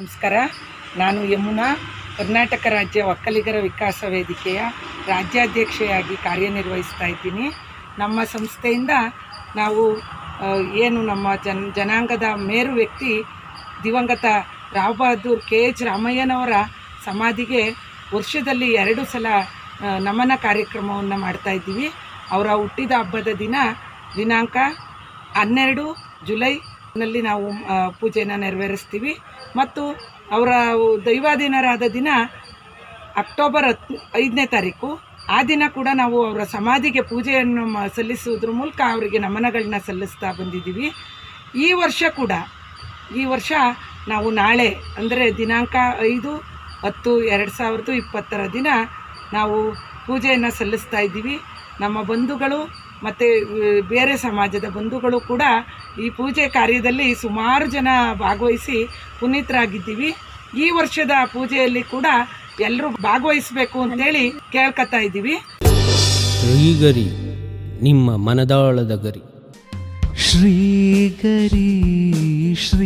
ನಮಸ್ಕಾರ. ನಾನು ಯಮುನಾ, ಕರ್ನಾಟಕ ರಾಜ್ಯ ಒಕ್ಕಲಿಗರ ವಿಕಾಸ ವೇದಿಕೆಯ ರಾಜ್ಯಾಧ್ಯಕ್ಷೆಯಾಗಿ ಕಾರ್ಯನಿರ್ವಹಿಸ್ತಾ ಇದ್ದೀನಿ. ನಮ್ಮ ಸಂಸ್ಥೆಯಿಂದ ನಾವು ಏನು ನಮ್ಮ ಜನ್, ಜನಾಂಗದ ಮೇರು ವ್ಯಕ್ತಿ ದಿವಂಗತ ರಾವ್ ಬಹದ್ದೂರ್ ಕೆ. ಎಚ್. ರಾಮಯ್ಯನವರ ಸಮಾಧಿಗೆ ವರ್ಷದಲ್ಲಿ ಎರಡು ಸಲ ನಮನ ಕಾರ್ಯಕ್ರಮವನ್ನು ಮಾಡ್ತಾ ಇದ್ದೀವಿ. ಅವರ ಹುಟ್ಟಿದ ಹಬ್ಬದ ದಿನ ದಿನಾಂಕ ಹನ್ನೆರಡು ಜುಲೈನಲ್ಲಿ ನಾವು ಪೂಜೆನ ನೆರವೇರಿಸ್ತೀವಿ. ಮತ್ತು ಅವರ ದೈವಾಧೀನರಾದ ದಿನ ಅಕ್ಟೋಬರ್ ಹತ್ತು, ಐದನೇ ತಾರೀಕು, ಆ ದಿನ ಕೂಡ ನಾವು ಅವರ ಸಮಾಧಿಗೆ ಪೂಜೆಯನ್ನು ಮ, ಸಲ್ಲಿಸುವುದ್ರ ಮೂಲಕ ಅವರಿಗೆ ನಮನಗಳನ್ನ ಸಲ್ಲಿಸ್ತಾ ಬಂದಿದ್ದೀವಿ. ಈ ವರ್ಷ ಕೂಡ, ಈ ವರ್ಷ ನಾವು ನಾಳೆ, ಅಂದರೆ ದಿನಾಂಕ ಐದು, ಹತ್ತು, ಎರಡು ಸಾವಿರದ ಇಪ್ಪತ್ತರ ದಿನ ನಾವು ಪೂಜೆಯನ್ನು ಸಲ್ಲಿಸ್ತಾ ಇದ್ದೀವಿ. ನಮ್ಮ ಬಂಧುಗಳು ಮತ್ತು ಬೇರೆ ಸಮಾಜದ ಬಂಧುಗಳು ಕೂಡ ಈ ಪೂಜೆ ಕಾರ್ಯದಲ್ಲಿ ಸುಮಾರು ಜನ ಭಾಗವಹಿಸಿ ಪುನೀತರಾಗಿದ್ದೀವಿ. ಈ ವರ್ಷದ ಪೂಜೆಯಲ್ಲಿ ಕೂಡ ಎಲ್ಲರೂ ಭಾಗವಹಿಸಬೇಕು ಅಂತೇಳಿ ಕೇಳ್ಕೊತಾ ಇದ್ದೀವಿ. ಶ್ರೀಗರಿ ನಿಮ್ಮ ಮನದಾಳದ ಗರಿ. ಶ್ರೀಗರಿ ಶ್ರೀಗರಿ